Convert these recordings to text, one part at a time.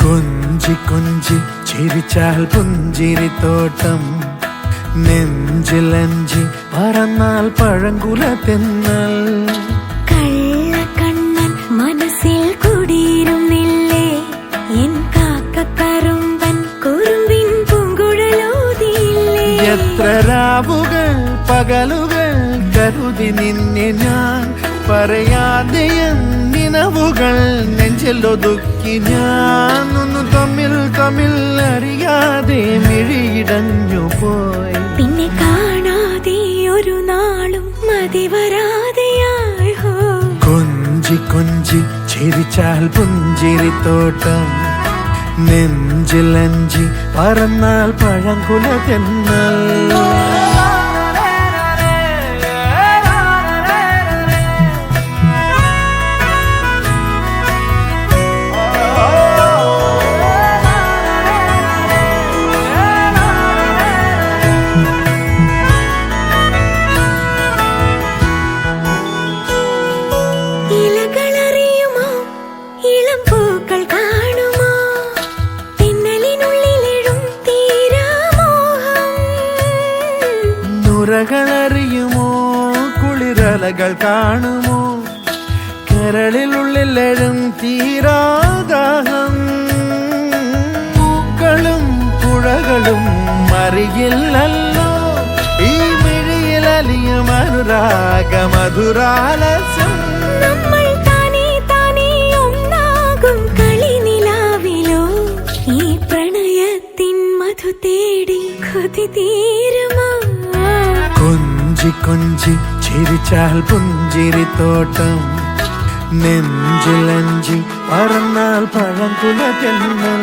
കൊഞ്ചി കൊഞ്ചി പുഞ്ചിരി പുഞ്ചിരിത്തോട്ടം നെഞ്ചിലഞ്ചി പറന്നാൽ പഴങ്കുല തെന്നൽ. പകലുകൾ കരുതി നിന്നെ ഞാൻ പറയാതെ നിനവുകൾ നെഞ്ചിലൊതുക്കി ഞാൻ ഒന്ന് തമ്മിൽ തമ്മിൽ അറിയാതെ മിഴിയിടഞ്ഞു പോയി. പിന്നെ കാണാതെ ഒരു നാളും മതി വരാതെയായി കൊഞ്ചി കൊഞ്ചി ചിരിച്ചാൽ പുഞ്ചിരിത്തോട്ടം നെഞ്ചിലഞ്ചി പറന്നാൽ പഴംകുല തെന്നൽ. കുളിരലകൾ കാണുമോ? കരളിലുള്ളിലെഴും തീരാദാഹം പൂക്കളും പുഴകളും അറിയില്ലല്ലോ ഈ മിഴിയിലലിയും അനുരാഗ മധുരാലസം. നമ്മൾ താനേ താനേ ഒന്നാകും കളിനിലാവിലോ ഈ പ്രണയത്തിൻ മധു തേടി കൊതി തീരുമോ. കൊഞ്ചി കൊഞ്ചി ചിരിച്ചാൽ പുഞ്ചിരി തോട്ടം. നെഞ്ചിലഞ്ചി പറന്നാൽ പഴം തെന്നൽ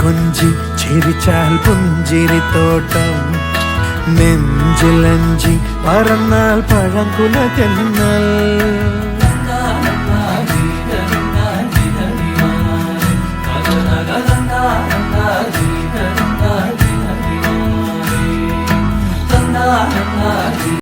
കൊഞ്ചി ചിരിച്ചാൽ പുഞ്ചിരിത്തോട്ടം നെഞ്ചിലഞ്ചി പറന്നാൽ പഴംകുല തെന്നൽ